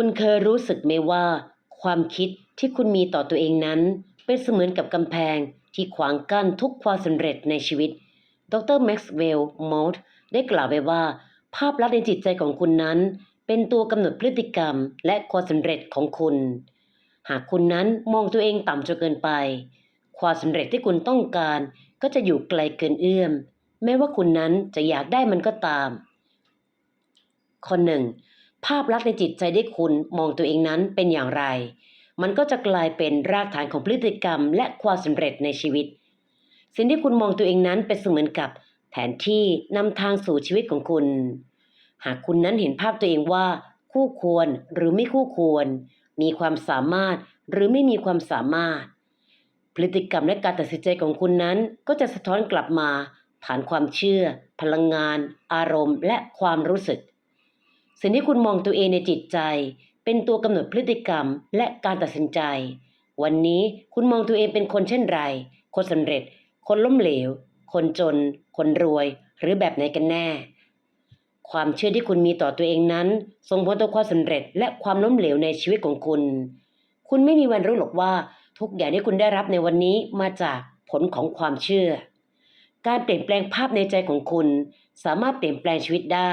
คุณเคยรู้สึกไหมว่า ความคิดที่คุณมีต่อตัวเองนั้น เป็นเสมือนกับกำแพงที่ขวางกั้นทุกความสำเร็จในชีวิต ดรแม็กซ์เวลล์มอลต์ได้กล่าวไว้ว่า ภาพลักษณ์ในจิตใจของคุณนั้น เป็นตัวกำหนดพฤติกรรมและความสำเร็จของคุณ หากคุณนั้นมองตัวเองต่ำจนเกินไป ความสำเร็จที่คุณต้องการก็จะอยู่ไกลเกินเอื้อม แม้ว่าคุณนั้นจะอยากได้มันก็ตามข้อหนึ่ง ภาพลักษณ์ในจิตใจที่คุณมองตัวเองนั้นเป็นอย่างไร มันก็จะกลายเป็นรากฐานของพฤติกรรม และความสำเร็จในชีวิต สิ่งที่คุณมองตัวเองนั้นเป็นเสมือนกับแผนที่นำทางสู่ชีวิตของคุณ หากคุณนั้นเห็นภาพตัวเองว่า คู่ควรหรือไม่คู่ควร มีความสามารถหรือไม่มีความสามารถ พฤติกรรมและการตัดสินใจของคุณนั้นก็จะสะท้อนกลับมา ผ่านความเชื่อ พลังงาน อารมณ์ และความรู้สึก สิ่งที่คุณมองตัวเองในจิตใจ เป็นตัวกำหนดพฤติกรรมและการตัดสินใจ วันนี้คุณมองตัวเองเป็นคนเช่นไร คนสำเร็จ คนล้มเหลว คนจน คนรวย หรือแบบไหนกันแน่ ความเชื่อที่คุณมีต่อตัวเองนั้น ส่งผลต่อความสำเร็จและความล้มเหลวในชีวิตของคุณ คุณไม่มีวันรู้หรอกว่า ทุกอย่างที่คุณได้รับในวันนี้มาจากผลของความเชื่อ การเปลี่ยนแปลงภาพในใจของคุณ สามารถเปลี่ยนแปลงชีวิตได้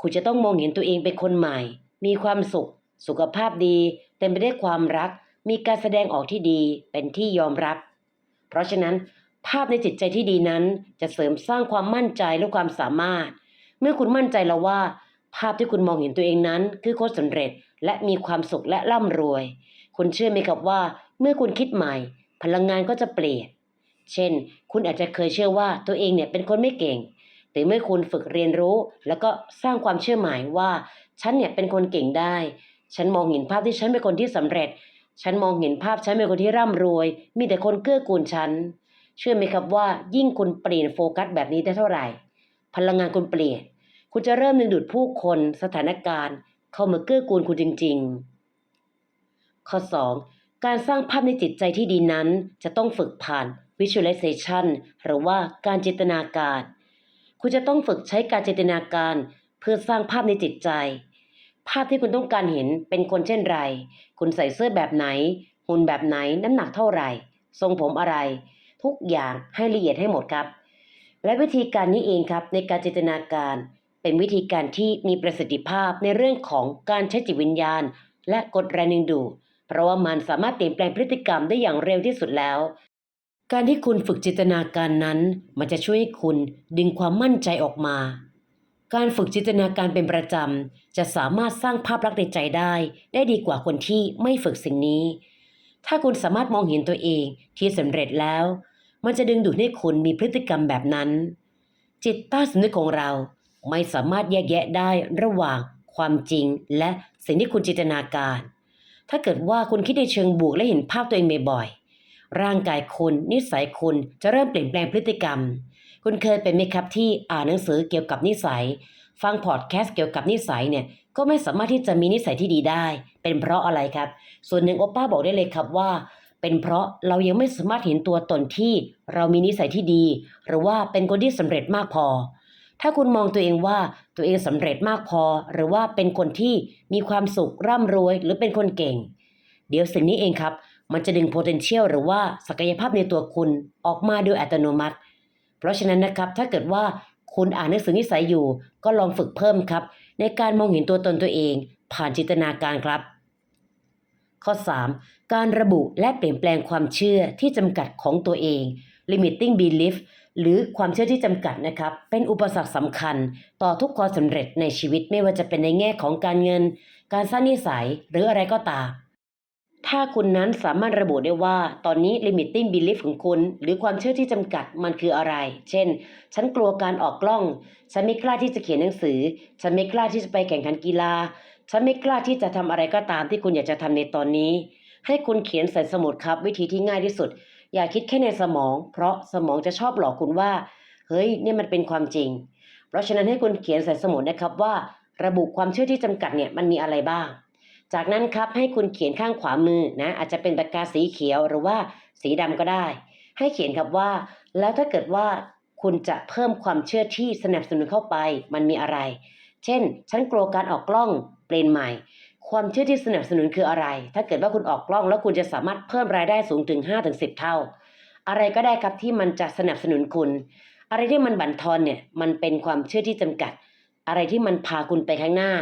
คุณจะต้องมองเห็นตัวเองเป็นคนใหม่ มีความสุข สุขภาพดี เต็มไปด้วยความรัก มีการแสดงออกที่ดี เป็นที่ยอมรับ เพราะฉะนั้น ภาพในจิตใจที่ดีนั้น จะเสริมสร้างความมั่นใจและความสามารถ เมื่อคุณมั่นใจแล้วว่า ภาพที่คุณมองเห็นตัวเองนั้น คือคนสำเร็จ และมีความสุขและร่ำรวย คุณเชื่อไหมครับว่า เมื่อคุณคิดใหม่ พลังงานก็จะเปลี่ยน เช่น คุณอาจจะเคยเชื่อว่าตัวเองเนี่ยเป็นคนไม่เก่ง แต่เมื่อคุณฝึกเรียนรู้ แล้วก็สร้างความเชื่อหมายว่า ฉันเนี่ยเป็นคนเก่งได้ ฉันมองเห็นภาพที่ฉันเป็นคนที่สำเร็จ ฉันมองเห็นภาพฉันเป็นคนที่ร่ำรวย มีแต่คนเกื้อกูลฉัน เชื่อไหมครับว่ายิ่งคุณเปลี่ยนโฟกัสแบบนี้ได้เท่าไหร่ พลังงานคุณเปลี่ยน คุณจะเริ่มดึงดูดผู้คนสถานการณ์ เข้ามาเกื้อกูลคุณจริง ๆ ข้อ 2. การสร้างภาพในจิตใจที่ดีนั้นจะต้องฝึกผ่าน visualization หรือว่าการจินตนาการ คุณจะต้องฝึกใช้การจินตนาการ เพื่อสร้างภาพในจิตใจ ภาพที่คุณต้องการเห็นเป็นคนเช่นไร คุณใส่เสื้อแบบไหน หุ่นแบบไหน น้ำหนักเท่าไหร่ ทรงผมอะไร ทุกอย่างให้ละเอียดให้หมดครับ และวิธีการนี้เองครับในการจินตนาการ เป็นวิธีการที่มีประสิทธิภาพในเรื่องของการใช้จิตวิญญาณ และกดแรงดึงดูดเพราะว่ามันสามารถเปลี่ยนแปลงพฤติกรรมได้อย่างเร็วที่สุดแล้ว การที่คุณฝึกจินตนาการนั้น มันจะช่วยให้คุณดึงความมั่นใจออกมา การฝึกจินตนาการเป็นประจำ จะสามารถสร้างภาพลักษณ์ในใจได้ ได้ดีกว่าคนที่ไม่ฝึกสิ่งนี้ ถ้าคุณสามารถมองเห็นตัวเองที่สำเร็จแล้ว มันจะดึงดูดให้คุณมีพฤติกรรมแบบนั้น จิตใต้สำนึกของเราไม่สามารถแยกแยะได้ระหว่างความจริง และสิ่งที่คุณจินตนาการ ถ้าเกิดว่าคุณคิดในเชิงบวกและเห็นภาพตัวเองบ่อยๆ ร่างกายคุณ นิสัยคุณจะเริ่มเปลี่ยนแปลงพฤติกรรม คุณเคยเป็นไหมครับที่อ่านหนังสือเกี่ยวกับนิสัย ฟังพอดแคสต์เกี่ยวกับนิสัยเนี่ยก็ไม่สามารถที่จะมีนิสัยที่ดีได้ เป็นเพราะอะไรครับ ส่วนหนึ่งโอป้าบอกได้เลยครับว่า เป็นเพราะเรายังไม่สามารถเห็นตัวตนที่ เรามีนิสัยที่ดี หรือว่าเป็นคนที่สำเร็จมากพอ ถ้าคุณมองตัวเองว่าตัวเองสำเร็จมากพอ หรือว่าเป็นคนที่มีความสุขร่ำรวย หรือเป็นคนเก่ง เดี๋ยวสิ่งนี้เองครับ มันจะดึง potential หรือว่าศักยภาพในตัวคุณออกมาโดยอัตโนมัติ เพราะฉะนั้นนะครับถ้าเกิดว่าคุณอ่านหนังสือนิสัยอยู่ ก็ลองฝึกเพิ่มครับ ในการมองเห็นตัวตนตัวเอง ผ่านจินตนาการครับ ข้อ 3. การระบุและเปลี่ยนแปลงความเชื่อที่จำกัดของตัวเอง limiting belief หรือความเชื่อที่จำกัดนะครับ เป็นอุปสรรคสำคัญ ต่อทุกความสำเร็จในชีวิตไม่ว่าจะเป็นในแง่ของการเงิน การสร้างนิสัยหรืออะไรก็ตาม ถ้าคุณนั้นสามารถระบุได้ว่า ตอนนี้ limiting belief ของคุณ หรือความเชื่อที่จำกัดมันคืออะไร เช่น ฉันกลัวการออกกล้อง ฉันไม่กล้าที่จะเขียนหนังสือ ฉันไม่กล้าที่จะไปแข่งขันกีฬา ฉันไม่กล้าที่จะทำอะไรก็ตามที่คุณอยากจะทำในตอนนี้ ให้คุณเขียนใส่สมุดครับ วิธีที่ง่ายที่สุด อย่าคิดแค่ในสมอง เพราะสมองจะชอบหลอกคุณว่า เฮ้ยเนี่ยมันเป็นความจริง เพราะฉะนั้นให้คุณเขียนใส่สมุดนะครับว่า ระบุความเชื่อที่จำกัดเนี่ยมันมีอะไรบ้าง จากนั้นครับให้คุณเขียนข้างขวามือนะอาจจะเป็นปากกาสีเขียวหรือว่าสีดำก็ได้ ให้เขียนครับว่า แล้วถ้าเกิดว่าคุณจะเพิ่มความเชื่อที่สนับสนุนเข้าไป มันมีอะไร เช่น ฉันกลัวการออกกล้องเปลี่ยนใหม่ ความเชื่อที่สนับสนุนคืออะไร ถ้าเกิดว่าคุณออกกล้องแล้วคุณจะสามารถเพิ่มรายได้สูงถึง 5-10 เท่า อะไรก็ได้ครับที่มันจะสนับสนุนคุณ อะไรที่มันบั่นทอนเนี่ยมันเป็นความเชื่อที่จำกัด อะไรที่มันพาคุณไปข้างหน้า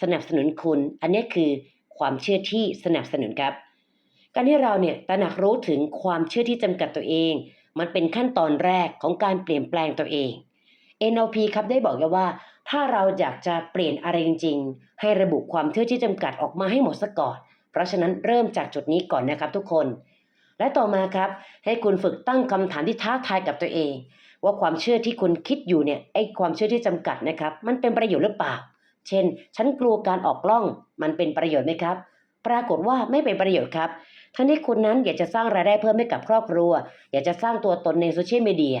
สนับสนุนคุณ อันนี้คือ ความเชื่อที่สนับสนุนครับ การที่เราเนี่ยตระหนักรู้ถึงความเชื่อที่จำกัดตัวเอง มันเป็นขั้นตอนแรกของการเปลี่ยนแปลงตัวเอง NLP ครับได้บอกไว้ว่า ถ้าเราอยากจะเปลี่ยนอะไรจริงๆให้ระบุความเชื่อที่จำกัดออกมาให้หมดซะก่อน เพราะฉะนั้นเริ่มจากจุดนี้ก่อนนะครับทุกคน และต่อมาครับ ให้คุณฝึกตั้งคำถามที่ท้าทายกับตัวเอง ว่าความเชื่อที่คุณคิดอยู่เนี่ยไอ้ความเชื่อที่จำกัดนะครับ มันเป็นประโยชน์หรือเปล่า เช่น ฉันกลัวการออกกล้อง มันเป็นประโยชน์ไหมครับ ปรากฏว่าไม่เป็นประโยชน์ครับทั้งที่คุณนั้นอยากจะสร้างรายได้เพิ่มให้กับครอบครัว อยากจะสร้างตัวตนในโซเชียลมีเดีย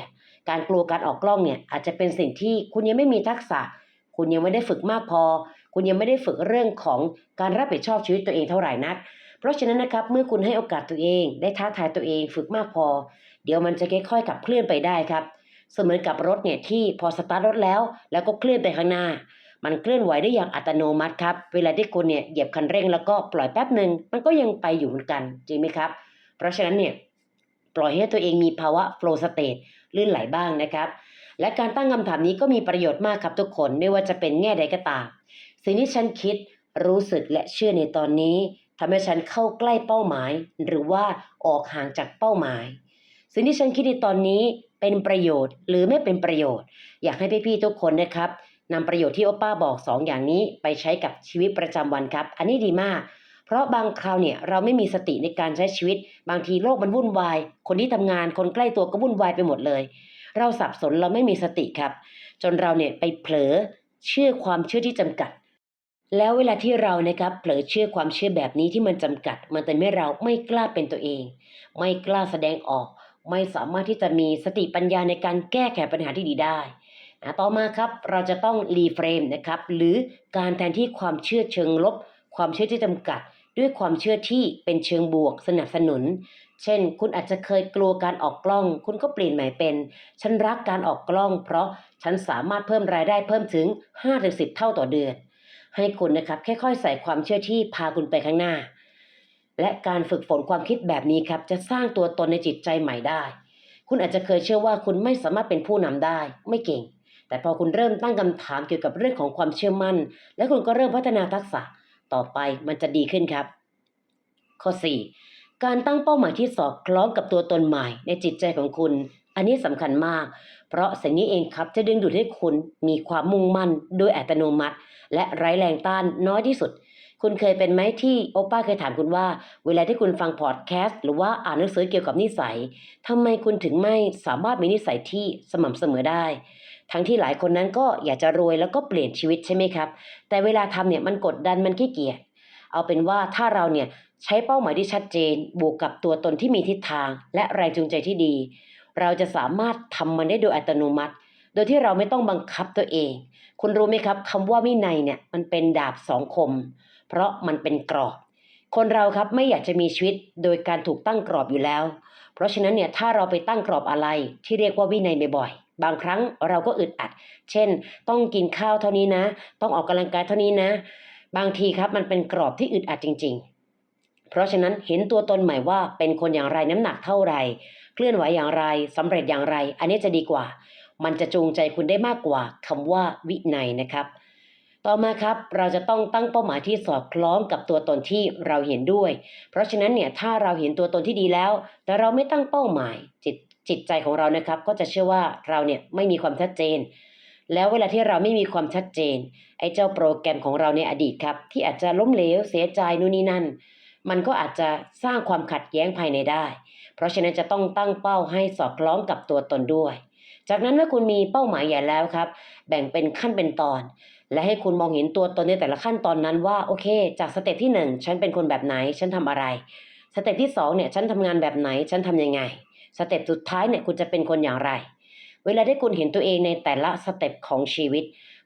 การกลัวการออกกล้องเนี่ยอาจจะเป็นสิ่งที่คุณยังไม่มีทักษะ คุณยังไม่ได้ฝึกมากพอ คุณยังไม่ได้ฝึกเรื่องของการรับผิดชอบชีวิตตัวเองเท่าไหร่นัก เพราะฉะนั้นนะครับ เมื่อคุณให้โอกาสตัวเอง ได้ท้าทายตัวเอง ฝึกมากพอ เดี๋ยวมันจะค่อยๆขับเคลื่อนไปได้ครับ เสมือนกับรถเนี่ยที่พอสตาร์ทรถแล้ว แล้วก็เคลื่อนไปข้างหน้า มันเคลื่อนไหวได้อย่างอัตโนมัติครับ เวลาที่คุณเนี่ยเหยียบคันเร่งแล้วก็ปล่อยแป๊บหนึ่งมันก็ยังไปอยู่เหมือนกันจริงไหมครับ เพราะฉะนั้นเนี่ยปล่อยให้ตัวเองมีภาวะ flow state ลื่นไหลบ้างนะครับ และการตั้งคำถามนี้ก็มีประโยชน์มากครับทุกคนไม่ว่าจะเป็นแง่ใดก็ตาม สิ่งที่ฉันคิดรู้สึกและเชื่อในตอนนี้ทำให้ฉันเข้าใกล้เป้าหมาย หรือว่าออกห่างจากเป้าหมาย สิ่งที่ฉันคิดในตอนนี้เป็นประโยชน์หรือไม่เป็นประโยชน์ อยากให้พี่ๆทุกคนนะครับ นำประโยชน์ที่โอป้าบอกสองอย่างนี้ไปใช้กับชีวิตประจำวันครับ อันนี้ดีมาก เพราะบางคราวเนี่ยเราไม่มีสติในการใช้ชีวิต บางทีโลกมันวุ่นวาย คนที่ทำงานคนใกล้ตัวก็วุ่นวายไปหมดเลย เราสับสนเราไม่มีสติครับ จนเราเนี่ยไปเผลอเชื่อความเชื่อที่จำกัด แล้วเวลาที่เรานะครับเผลอเชื่อความเชื่อแบบนี้ที่มันจำกัด มันทำให้เราไม่กล้าเป็นตัวเอง ไม่กล้าแสดงออก ไม่สามารถที่จะมีสติปัญญาในการแก้ไขปัญหาที่ดีได้ ต่อมาครับเราจะต้องรีเฟรมนะครับหรือการแทนที่ความเชื่อเชิงลบ ความเชื่อที่จำกัด ด้วยความเชื่อที่เป็นเชิงบวกสนับสนุน เช่น คุณอาจจะเคยกลัวการออกกล้อง คุณก็เปลี่ยนใหม่เป็น ฉันรักการออกกล้อง เพราะฉันสามารถเพิ่มรายได้เพิ่มถึง 5-10 เท่าต่อเดือน ให้คุณนะครับค่อยๆใส่ความเชื่อที่พาคุณไปข้างหน้า และการฝึกฝนความคิดแบบนี้ครับจะสร้างตัวตนในจิตใจใหม่ได้ คุณอาจจะเคยเชื่อว่าคุณไม่สามารถเป็นผู้นำได้ ไม่เก่ง แต่พอคุณเริ่มตั้งคำถามเกี่ยวกับเรื่องของความเชื่อมั่น และคุณก็เริ่มพัฒนาทักษะต่อไปมันจะดีขึ้นครับ ข้อ 4 การตั้งเป้าหมายที่สอดคล้องกับตัวตนใหม่ ในจิตใจของคุณ อันนี้สำคัญมาก เพราะสิ่งนี้เองครับจะดึงดูดให้คุณมีความมุ่งมั่นโดยอัตโนมัติ และไร้แรงต้านน้อยที่สุดคุณเคยเป็นไหมที่โอป้าเคยถามคุณว่า เวลาที่คุณฟังพอดแคสต์หรือว่าอ่านหนังสือเกี่ยวกับนิสัยทำไมคุณถึงไม่สามารถมีนิสัยที่สม่ำเสมอได้ ทั้งที่หลายคนนั้นก็อยากจะรวยแล้วก็เปลี่ยนชีวิตใช่ไหมครับ แต่เวลาทำเนี่ยมันกดดันมันขี้เกียจเอาเป็นว่าถ้าเราเนี่ยใช้เป้าหมายที่ชัดเจน บวกกับตัวตนที่มีทิศทาง และแรงจูงใจที่ดี เราจะสามารถทำมันได้โดยอัตโนมัติ โดยที่เราไม่ต้องบังคับตัวเอง คุณรู้ไหมครับคำว่าวินัยเนี่ยมันเป็นดาบสองคม เพราะมันเป็นกรอบ คนเราครับไม่อยากจะมีชีวิตโดยการถูกตั้งกรอบอยู่แล้ว เพราะฉะนั้นเนี่ยถ้าเราไปตั้งกรอบอะไรที่เรียกว่าวินัยบ่อยๆ บางครั้งเราก็อึดอัด เช่น ต้องกินข้าวเท่านี้นะ ต้องออกกำลังกายเท่านี้นะ บางทีครับมันเป็นกรอบที่อึดอัดจริง ๆ เพราะฉะนั้นเห็นตัวตนใหม่ว่าเป็นคนอย่างไรน้ำหนักเท่าไหร่ เคลื่อนไหวอย่างไรสำเร็จอย่างไร อันนี้จะดีกว่า มันจะจูงใจคุณได้มากกว่าคำว่าวินัยนะครับต่อมาครับเราจะต้องตั้งเป้าหมายที่สอดคล้องกับตัวตนที่เราเห็นด้วย เพราะฉะนั้นเนี่ยถ้าเราเห็นตัวตนที่ดีแล้ว แต่เราไม่ตั้งเป้าหมาย จิต จิตใจของเรานะครับ ก็จะเชื่อว่าเราเนี่ยไม่มีความชัดเจน แล้วเวลาที่เราไม่มีความชัดเจน ไอ้เจ้าโปรแกรมของเราในอดีตครับ ที่อาจจะล้มเหลวเสียใจนู่นนี่นั่น มันก็อาจจะสร้างความขัดแย้งภายในได้ เพราะฉะนั้นจะต้องตั้งเป้าให้สอดคล้องกับตัวตนด้วย จากนั้นเมื่อคุณมีเป้าหมายใหญ่แล้วครับ แบ่งเป็นขั้นเป็นตอนและให้คุณมองเห็นตัวตนในแต่ละขั้นตอนนั้นว่าโอเค จากสเต็ปที่หนึ่งฉันเป็นคนแบบไหน ฉันทำอะไร สเต็ปที่สองเนี่ยฉันทำงานแบบไหนฉันทำยังไง สเต็ปสุดท้ายเนี่ยคุณจะเป็นคนอย่างไร เวลาที่คุณเห็นตัวเองในแต่ละสเต็ปของชีวิต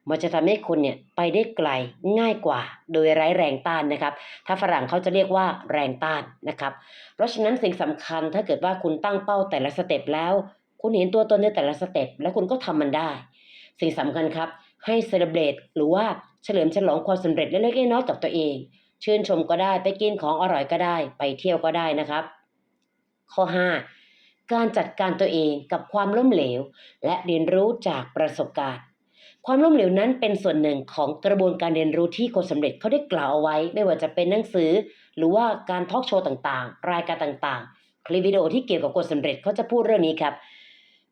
มันจะทำให้คุณเนี่ยไปได้ไกลง่ายกว่า โดยไร้แรงต้านนะครับ ถ้าฝรั่งเขาจะเรียกว่าแรงต้านนะครับ เพราะฉะนั้นสิ่งสำคัญถ้าเกิดว่าคุณตั้งเป้าแต่ละสเต็ปแล้ว คุณเห็นตัวตนในแต่ละสเต็ปแล้วคุณก็ทำมันได้ สิ่งสำคัญครับให้เซเลบรตหรือว่าเฉลิมฉลองความสำเร็จเล็กๆน้อยๆกับตัวเอง ชื่นชมก็ได้ไปกินของอร่อยก็ได้ ไปเที่ยวก็ได้นะครับ ข้อ 5 การจัดการตัวเองกับความล้มเหลว และเรียนรู้จากประสบการณ์ ความล้มเหลวนั้นเป็นส่วนหนึ่งของกระบวนการเรียนรู้ที่คนสำเร็จเขาได้กล่าวเอาไว้ ไม่ว่าจะเป็นหนังสือ หรือว่าการทอล์กโชว์ต่างๆ รายการต่างๆ คลิปวิดีโอที่เกี่ยวกับคนสำเร็จเขาจะพูดเรื่องนี้ครับ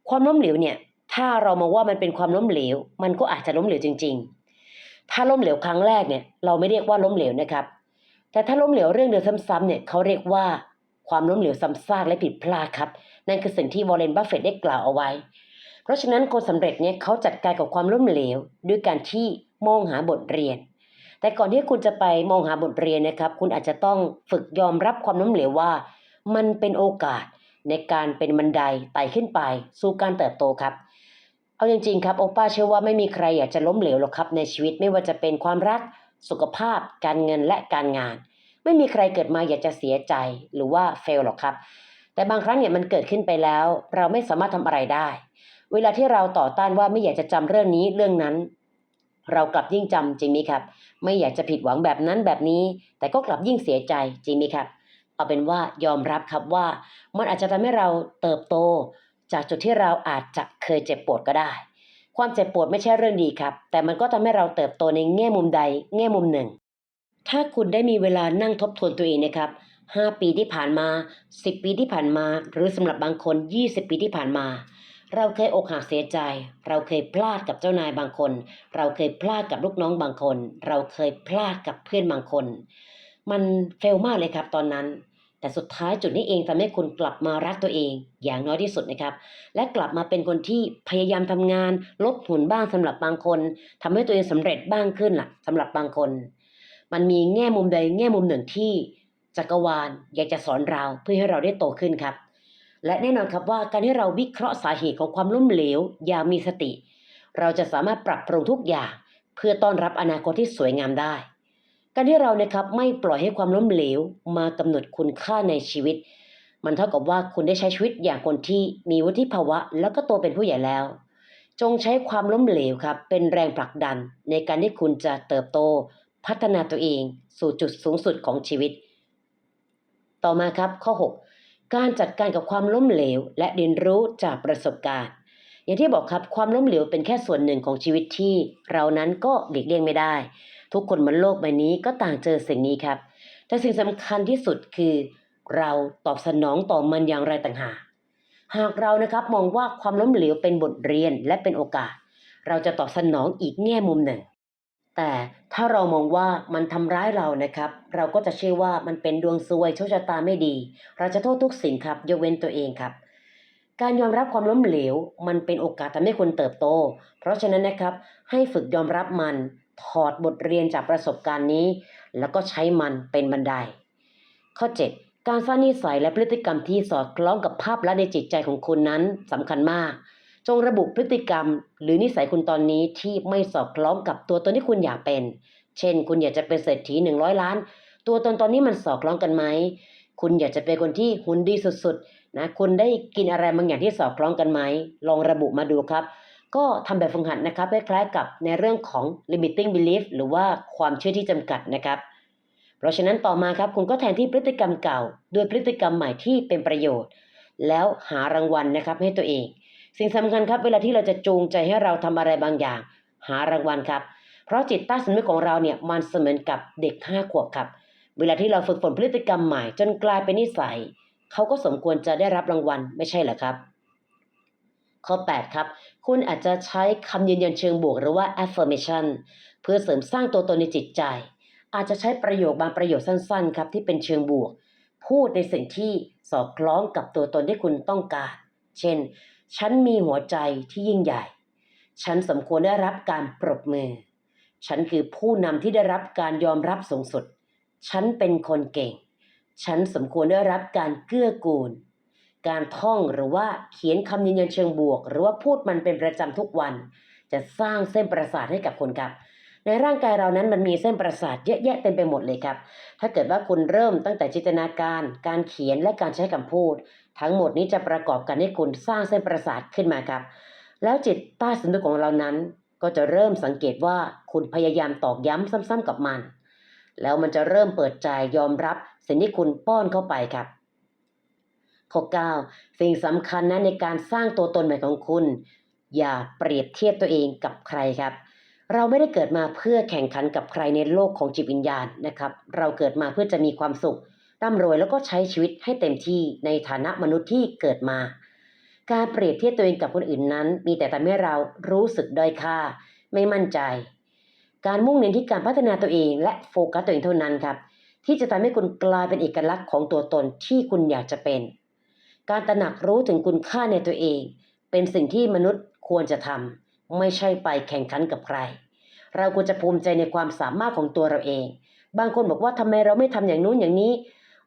ความล้มเหลวเนี่ยถ้าเรามองว่ามันเป็นความล้มเหลว มันก็อาจจะล้มเหลวจริง ๆ ถ้าล้มเหลวครั้งแรกเนี่ยเราไม่เรียกว่าล้มเหลวนะครับ แต่ถ้าล้มเหลวเรื่องเดิมซ้ำๆเนี่ยเขาเรียกว่าความล้มเหลวซ้ำซากและผิดพลาดครับ นั่นคือสิ่งที่วอร์เรนบัฟเฟตได้กล่าวเอาไว้ เพราะฉะนั้นคนสำเร็จเนี่ยเขาจัดการกับความล้มเหลว ด้วยการที่มองหาบทเรียน แต่ก่อนที่คุณจะไปมองหาบทเรียนนะครับ คุณอาจจะต้องฝึกยอมรับความล้มเหลวว่า มันเป็นโอกาสในการเป็นบันไดไต่ขึ้นไป สู่การเติบโตครับเอาจริงๆครับโอป้าเชื่อว่าไม่มีใครอยากจะล้มเหลวหรอกครับในชีวิตไม่ว่าจะเป็นความรัก สุขภาพ การเงินและการงาน ไม่มีใครเกิดมาอยากจะเสียใจหรือว่าเฟลหรอกครับ แต่บางครั้งเนี่ยมันเกิดขึ้นไปแล้ว เราไม่สามารถทำอะไรได้ เวลาที่เราต่อต้านว่าไม่อยากจะจำเรื่องนี้เรื่องนั้น เรากลับยิ่งจำจริงไหมครับ ไม่อยากจะผิดหวังแบบนั้นแบบนี้ แต่ก็กลับยิ่งเสียใจจริงไหมครับ เอาเป็นว่ายอมรับครับว่า มันอาจจะทำให้เราเติบโต จากจุดที่เราอาจจะเคยเจ็บปวดก็ได้ ความเจ็บปวดไม่ใช่เรื่องดีครับ แต่มันก็ทำให้เราเติบโตในแง่มุมใด แง่มุมหนึ่ง ถ้าคุณได้มีเวลานั่งทบทวนตัวเองนะครับ 5 ปีที่ผ่านมา 10 ปีที่ผ่านมา หรือสำหรับบางคน 20 ปีที่ผ่านมา เราเคยอกหักเสียใจ เราเคยพลาดกับเจ้านายบางคน เราเคยพลาดกับลูกน้องบางคน เราเคยพลาดกับเพื่อนบางคน มันเฟลมากเลยครับตอนนั้นแต่สุดท้ายจุดนี้เองทำให้คุณกลับมารักตัวเอง อย่างน้อยที่สุดนะครับ และกลับมาเป็นคนที่พยายามทำงานลดหุ่นบ้างสำหรับบางคนทำให้ตัวเองสำเร็จบ้างขึ้นล่ะสำหรับบางคน มันมีแง่มุมใดแง่มุมหนึ่งที่ จักรวาลอยากจะสอนเราเพื่อให้เราได้โตขึ้นครับ และแน่นอนครับว่าการที่เราวิเคราะห์สาเหตุของความล้มเหลวอย่างมีสติ เราจะสามารถปรับปรุงทุกอย่าง เพื่อต้อนรับอนาคตที่สวยงามได้ การที่เรานะครับไม่ปล่อยให้ความล้มเหลวมากำหนดคุณค่าในชีวิต มันเท่ากับว่าคุณได้ใช้ชีวิตอย่างคนที่มีวุฒิภาวะ แล้วก็โตเป็นผู้ใหญ่แล้ว จงใช้ความล้มเหลวครับเป็นแรงผลักดัน ในการที่คุณจะเติบโต พัฒนาตัวเอง สู่จุดสูงสุดของชีวิต ต่อมาครับข้อ 6 การจัดการกับความล้มเหลว และเรียนรู้จากประสบการณ์ อย่างที่บอกครับความล้มเหลวเป็นแค่ส่วนหนึ่งของชีวิตที่ เรานั้นก็หลีกเลี่ยงไม่ได้ ทุกคนบนโลกใบนี้ก็ต่างเจอสิ่งนี้ครับ แต่สิ่งสำคัญที่สุดคือ เราตอบสนองต่อมันอย่างไรต่างหากหากเรานะครับมองว่าความล้มเหลวเป็นบทเรียนและเป็นโอกาส เราจะตอบสนองอีกแง่มุมหนึ่ง แต่ถ้าเรามองว่ามันทำร้ายเรานะครับ เราก็จะเชื่อว่ามันเป็นดวงซวยโชคชะตาไม่ดี เราจะโทษทุกสิ่งครับยกเว้นตัวเองครับ การยอมรับความล้มเหลว มันเป็นโอกาสทำให้คนเติบโต เพราะฉะนั้นนะครับ ให้ฝึกยอมรับมัน ถอดบทเรียนจากประสบการณ์นี้ แล้วก็ใช้มันเป็นบันได ข้อ 7 การสร้างนิสัยและพฤติกรรมที่สอดคล้องกับภาพลักษณ์ในจิตใจของคุณนั้นสำคัญมาก จงระบุพฤติกรรม หรือนิสัยคุณตอนนี้ที่ไม่สอดคล้องกับตัวตนที่คุณอยากเป็น เช่น คุณอยากจะเป็นเศรษฐีหนึ่งร้อยล้าน ตัวตนตอนนี้มันสอดคล้องกันไหม คุณอยากจะเป็นคนที่หุ่นดีสุดๆ นะ คุณได้กินอะไรบางอย่างที่สอดคล้องกันไหม ลองระบุมาดูครับ ก็ทำแบบฝึกหัดนะครับคล้ายๆกับในเรื่องของ limiting belief หรือว่าความเชื่อที่จำกัดนะครับเพราะฉะนั้นต่อมาครับคุณก็แทนที่พฤติกรรมเก่า ด้วยพฤติกรรมใหม่ที่เป็นประโยชน์ แล้วหารางวัลนะครับให้ตัวเอง สิ่งสำคัญครับเวลาที่เราจะจูงใจให้เราทำอะไรบางอย่าง หารางวัลครับ เพราะจิตใต้สำนึกของเราเนี่ยมันเสมือนกับเด็กห้าขวบครับ เวลาที่เราฝึกฝนพฤติกรรมใหม่ จนกลายเป็นนิสัย เขาก็สมควรจะได้รับรางวัลไม่ใช่เหรอครับ ข้อ 8 ครับ คุณอาจจะใช้คำยืนยันเชิงบวกหรือว่า affirmation เพื่อเสริมสร้างตัวตนในจิตใจ อาจจะใช้ประโยคบางประโยคสั้นๆ ครับที่เป็นเชิงบวก พูดในสิ่งที่สอดคล้องกับตัวตนที่คุณต้องการ เช่น ฉันมีหัวใจที่ยิ่งใหญ่ ฉันสมควรได้รับการปรบมือ ฉันคือผู้นำที่ได้รับการยอมรับสูงสุด ฉันเป็นคนเก่ง ฉันสมควรได้รับการเกื้อกูล การท่องหรือว่าเขียนคำยืนยันเชิงบวก หรือว่าพูดมันเป็นประจำทุกวัน จะสร้างเส้นประสาทให้กับคนครับในร่างกายเรานั้นมันมีเส้นประสาทเยอะแยะเต็มไปหมดเลยครับ ถ้าเกิดว่าคุณเริ่มตั้งแต่จินตนาการ การเขียนและการใช้คำพูด ทั้งหมดนี้จะประกอบกันให้คุณสร้างเส้นประสาทขึ้นมาครับ แล้วจิตใต้สำนึกของเรานั้น ก็จะเริ่มสังเกตว่าคุณพยายามตอกย้ำซ้ำๆกับมัน แล้วมันจะเริ่มเปิดใจยอมรับสิ่งที่คุณป้อนเข้าไปครับข้อ9สิ่งสำคัญนะในการสร้างตัวตนใหม่ของคุณ อย่าเปรียบเทียบตัวเองกับใครครับ เราไม่ได้เกิดมาเพื่อแข่งขันกับใครในโลกของจิตวิญญาณนะครับ เราเกิดมาเพื่อจะมีความสุข ร่ำรวยแล้วก็ใช้ชีวิตให้เต็มที่ในฐานะมนุษย์ที่เกิดมา การเปรียบเทียบตัวเองกับคนอื่นนั้น มีแต่ทำให้เรารู้สึกด้อยค่า ไม่มั่นใจ การมุ่งเน้นที่การพัฒนาตัวเองและโฟกัสตัวเองเท่านั้นครับ ที่จะทำให้คุณกลายเป็นเอกลักษณ์ของตัวตนที่คุณอยากจะเป็น การตระหนักรู้ถึงคุณค่าในตัวเอง เป็นสิ่งที่มนุษย์ควรจะทำไม่ใช่ไปแข่งขันกับใคร เราควรจะภูมิใจในความสามารถของตัวเราเองบางคนบอกว่าทำไมเราไม่ทำอย่างนู้นอย่างนี้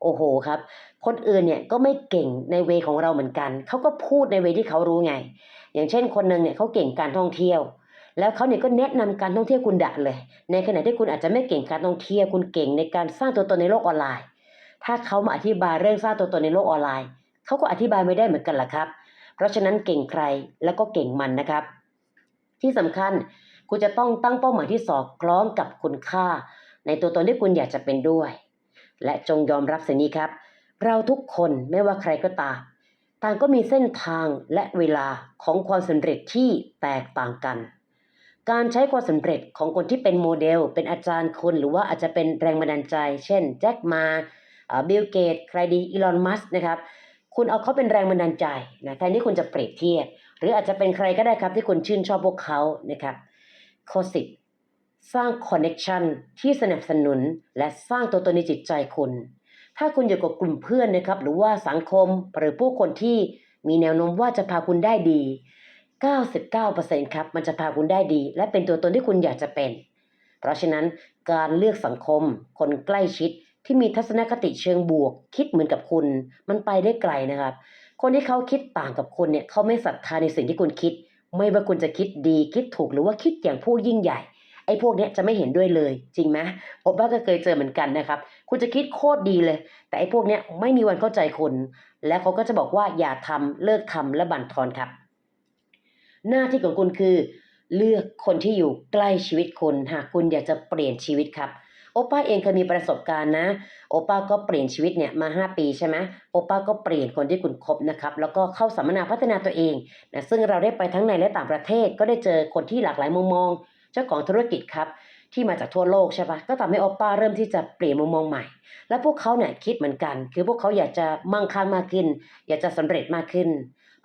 โอ้โหครับ คนอื่นเนี่ยก็ไม่เก่งในเวของเราเหมือนกัน เขาก็พูดในเวที่เขารู้ไง อย่างเช่นคนหนึ่งเนี่ยเขาเก่งการท่องเที่ยว แล้วเขาเนี่ยก็แนะนำการท่องเที่ยวคุณดะเลย ในขณะที่คุณอาจจะไม่เก่งการท่องเที่ยว คุณเก่งในการสร้างตัวตนในโลกออนไลน์ ถ้าเขามาอธิบายเรื่องสร้างตัวตนในโลกออนไลน์ เขาก็อธิบายไม่ได้เหมือนกันล่ะครับ เพราะฉะนั้นเก่งใครแล้วก็เก่งมันนะครับ ที่สำคัญคุณจะต้องตั้งเป้าหมายที่สอดคล้องกับคุณค่า ในตัวตนที่คุณอยากจะเป็นด้วย และจงยอมรับสิ่งนี้ครับ เราทุกคนไม่ว่าใครก็ตามต่างก็มีเส้นทางและเวลาของความสำเร็จที่แตกต่างกัน การใช้ความสำเร็จของคนที่เป็นโมเดล เป็นอาจารย์คุณหรือว่าอาจจะเป็นแรงบันดาลใจ เช่นแจ็คมาบิลเกตใครดีอีลอนมัสนะครับคุณเอาเขาเป็นแรงบันดาลใจนะแทนที่คุณจะเปรียบเทียบ หรืออาจจะเป็นใครก็ได้ครับที่คุณชื่นชอบพวกเขานะครับข้อสิบ สร้างคอนเน็ชันที่สนับสนุนและสร้างตัวตนในจิตใจคุณ ถ้าคุณอยู่กับกลุ่มเพื่อนนะครับ หรือว่าสังคมหรือผู้คนที่มีแนวโน้มว่าจะพาคุณได้ดี 99%ครับมันจะพาคุณได้ดี และเป็นตัวตนที่คุณอยากจะเป็น เพราะฉะนั้นการเลือกสังคม คนใกล้ชิดที่มีทัศนคติเชิงบวก คิดเหมือนกับคุณ มันไปได้ไกลนะครับ คนที่เขาคิดต่างกับคุณเนี่ยเขาไม่ศรัทธาในสิ่งที่คุณคิด ไม่ว่าคุณจะคิดดีคิดถูกหรือว่าคิดอย่างผู้ยิ่งใหญ่ ไอ้พวกเนี้ยจะไม่เห็นด้วยเลย จริงไหมโอบาก็เคยเจอเหมือนกันนะครับ คุณจะคิดโคตรดีเลย แต่ไอ้พวกเนี้ยไม่มีวันเข้าใจคุณและเขาก็จะบอกว่าอย่าทำเลิกทำและบั่นทอนครับ หน้าที่ของคุณคือ เลือกคนที่อยู่ใกล้ชีวิตคุณหากคุณอยากจะเปลี่ยนชีวิตครับโอป้าเองเคยมีประสบการณ์นะ โอป้าก็เปลี่ยนชีวิตเนี่ยมา 5 ปีใช่ไหมโอป้าก็เปลี่ยนคนที่คุณคบนะครับ แล้วก็เข้าสัมมนาพัฒนาตัวเองนะซึ่งเราได้ไปทั้งในและต่างประเทศ ก็ได้เจอคนที่หลากหลายมุมมอง เจ้าของธุรกิจครับที่มาจากทั่วโลกใช่ปะก็ทำให้โอปป้าเริ่มที่จะเปลี่ยนมุมมองใหม่ และพวกเขาเนี่ยคิดเหมือนกัน คือพวกเขาอยากจะมั่งคั่งมากขึ้น อยากจะสำเร็จมากขึ้น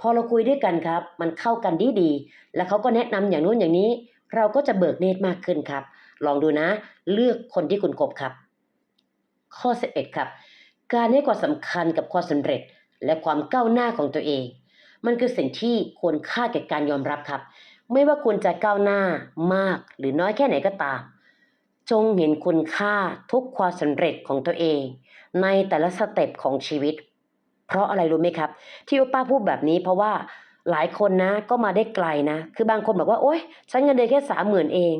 พอเราคุยด้วยกันครับ มันเข้ากันดีดีๆแล้วเขาก็แนะนำอย่างนู้นอย่างนี้ เราก็จะเบิกเนตรมากขึ้นครับ ลองดูนะ เลือกคนที่คุณคบครับ ข้อ 11 ครับ การให้ความสำคัญกับความสำเร็จ และความก้าวหน้าของตัวเอง มันคือสิ่งที่ควรค่าแก่การยอมรับครับ ไม่ว่าคุณจะก้าวหน้ามากหรือน้อยแค่ไหนก็ตาม จงเห็นคุณค่าทุกความสำเร็จของตัวเอง ในแต่ละสเต็ปของชีวิต เพราะอะไรรู้ไหมครับ ที่โอป้าพูดแบบนี้เพราะว่าหลายคนนะก็มาได้ไกลนะ คือบางคนบอกว่าโอ๊ยฉันเงินเดือนแค่สามหมื่นเอง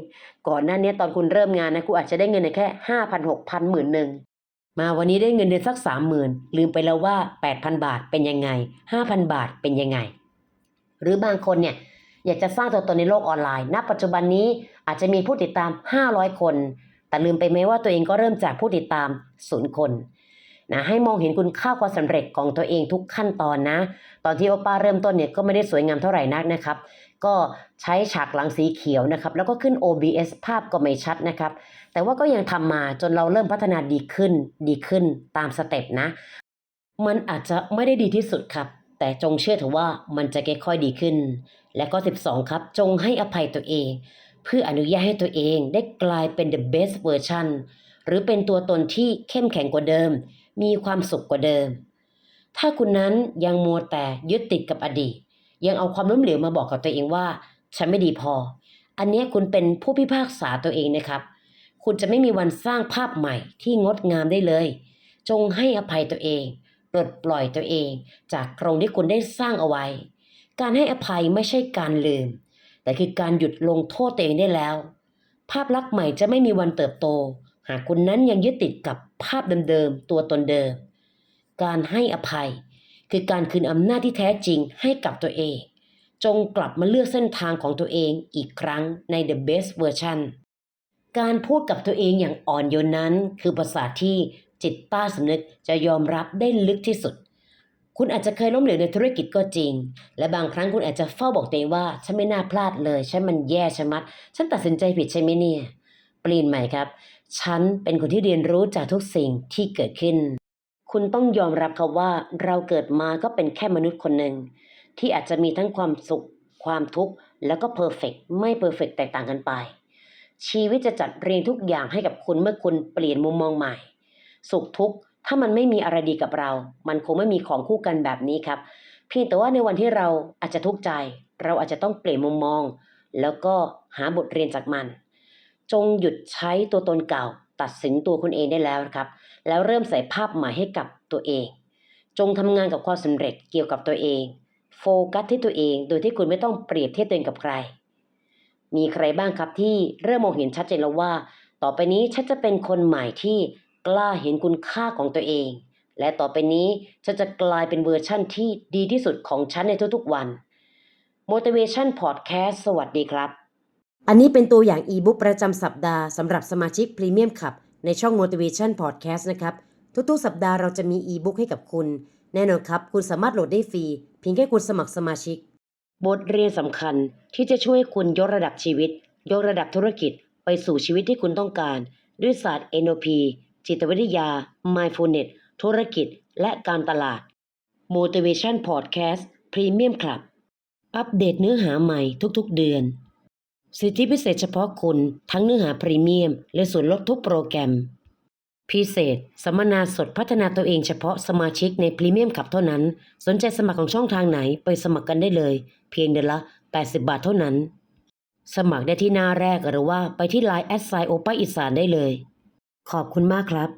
ก่อนหน้านี้ตอนคุณเริ่มงานนะคุณอาจจะได้เงินเดือนแค่ห้าพันหกพันหมื่นหนึ่งมาวันนี้ได้เงินเดือนสักสามหมื่นลืมไปแล้วว่าแปดพันบาทเป็นยังไงห้าพันบาทเป็นยังไง หรือบางคนเนี่ย อยากจะสร้างตัวตนในโลกออนไลน์ ณ ปัจจุบันนี้อาจจะมีผู้ติดตาม 500 คน แต่ลืมไปไหมว่าตัวเองก็เริ่มจากผู้ติดตามศูนย์คนนะให้มองเห็นคุณค่าความสำเร็จของตัวเองทุกขั้นตอนนะ ตอนที่โอป้าเริ่มต้นเนี่ยก็ไม่ได้สวยงามเท่าไหร่นักนะครับ ก็ใช้ฉากหลังสีเขียวนะครับ แล้วก็ขึ้น OBS ภาพก็ไม่ชัดนะครับ แต่ว่าก็ยังทำมาจนเราเริ่มพัฒนาดีขึ้น ดีขึ้นตามสเต็ปนะ มันอาจจะไม่ได้ดีที่สุดครับ แต่จงเชื่อเถอะว่ามันจะค่อยๆดีขึ้น และก็ 12 ครับ จงให้อภัยตัวเอง เพื่ออนุญาตให้ตัวเองได้กลายเป็น the best version หรือเป็นตัวตนที่เข้มแข็งกว่าเดิม มีความสุขกว่าเดิม ถ้าคุณนั้นยังมัวแต่ยึดติดกับอดีต ยังเอาความล้มเหลวมาบอกกับตัวเองว่า ฉันไม่ดีพอ อันนี้คุณเป็นผู้พิพากษาตัวเองนะครับ คุณจะไม่มีวันสร้างภาพใหม่ที่งดงามได้เลย จงให้อภัยตัวเอง ปลดปล่อยตัวเอง จากตรงที่คุณได้สร้างเอาไว้ การให้อภัยไม่ใช่การลืม แต่คือการหยุดลงโทษตัวเองได้แล้ว ภาพลักษณ์ใหม่จะไม่มีวันเติบโต หากคุณนั้นยังยึดติดกับภาพเดิมๆตัวตนเดิม การให้อภัย คือการคืนอำนาจที่แท้จริงให้กับตัวเอง จงกลับมาเลือกเส้นทางของตัวเองอีกครั้งใน The Best Version การพูดกับตัวเองอย่างอ่อนโยนนั้น คือภาษาที่จิตใต้สำนึกจะยอมรับได้ลึกที่สุด คุณอาจจะเคยล้มเหลวในธุรกิจก็จริง และบางครั้งคุณอาจจะเฝ้าบอกตัวเองว่า ฉันไม่น่าพลาดเลย ฉันมันแย่ชะมัด ฉันตัดสินใจผิดใช่ไหมเนี่ย เปลี่ยนใหม่ครับ ฉันเป็นคนที่เรียนรู้จากทุกสิ่งที่เกิดขึ้น คุณต้องยอมรับครับว่าเราเกิดมาก็เป็นแค่มนุษย์คนหนึ่งที่อาจจะมีทั้งความสุข ความทุกข์ แล้วก็เพอร์เฟกไม่เพอร์เฟกแตกต่างกันไป ชีวิตจะจัดเรียงทุกอย่างให้กับคุณเมื่อคุณเปลี่ยนมุมมองใหม่ สุขทุกข์ ถ้ามันไม่มีอะไรดีกับเรา มันคงไม่มีของคู่กันแบบนี้ครับ เพียงแต่ว่าในวันที่เราอาจจะทุกข์ใจ เราอาจจะต้องเปลี่ยนมุมมอง แล้วก็หาบทเรียนจากมัน จงหยุดใช้ตัวตนเก่า ตัดสินตัวคุณเองได้แล้วนะครับ แล้วเริ่มใส่ภาพใหม่ให้กับตัวเอง จงทำงานกับความสำเร็จเกี่ยวกับตัวเอง โฟกัสที่ตัวเอง โดยที่คุณไม่ต้องเปรียบเทียบตัวเองกับใคร มีใครบ้างครับที่เริ่มมองเห็นชัดเจนแล้วว่า ต่อไปนี้ฉันจะเป็นคนใหม่ที่ กล้าเห็นคุณค่าของตัวเอง และต่อไปนี้ฉันจะกลายเป็นเวอร์ชั่นที่ดีที่สุดของฉันในทุกๆวัน Motivation Podcast สวัสดีครับ อันนี้เป็นตัวอย่างอีบุ๊กประจำสัปดาห์สำหรับสมาชิกพรีเมียมขับ ในช่อง Motivation Podcast นะครับ ทุกๆ สัปดาห์เราจะมีอีบุ๊กให้กับคุณ แน่นอนครับ คุณสามารถโหลดได้ฟรีเพียงแค่คุณสมัครสมาชิก บทเรียนสำคัญที่จะช่วยคุณยกระดับชีวิต ยกระดับธุรกิจไปสู่ชีวิตที่คุณต้องการ ด้วยศาสตร์ NLP จิตวิทยา Mindfulness ธุรกิจ และการตลาด Motivation Podcast Premium Club อัปเดตเนื้อหาใหม่ทุกๆ เดือน สิทธิพิเศษเฉพาะคุณทั้งเนื้อหาพรีเมียม และส่วนลดทุกโปรแกรม พิเศษ สัมมนาสดพัฒนาตัวเองเฉพาะสมาชิกในพรีเมียมขับเท่านั้น สนใจสมัครของช่องทางไหนไปสมัครกันได้เลย เพียงเดือนละ 80 บาทเท่านั้น สมัครได้ที่หน้าแรกหรือว่าไปที่ไลน์แอดไซโอป้าอีสานได้เลย ขอบคุณมากครับ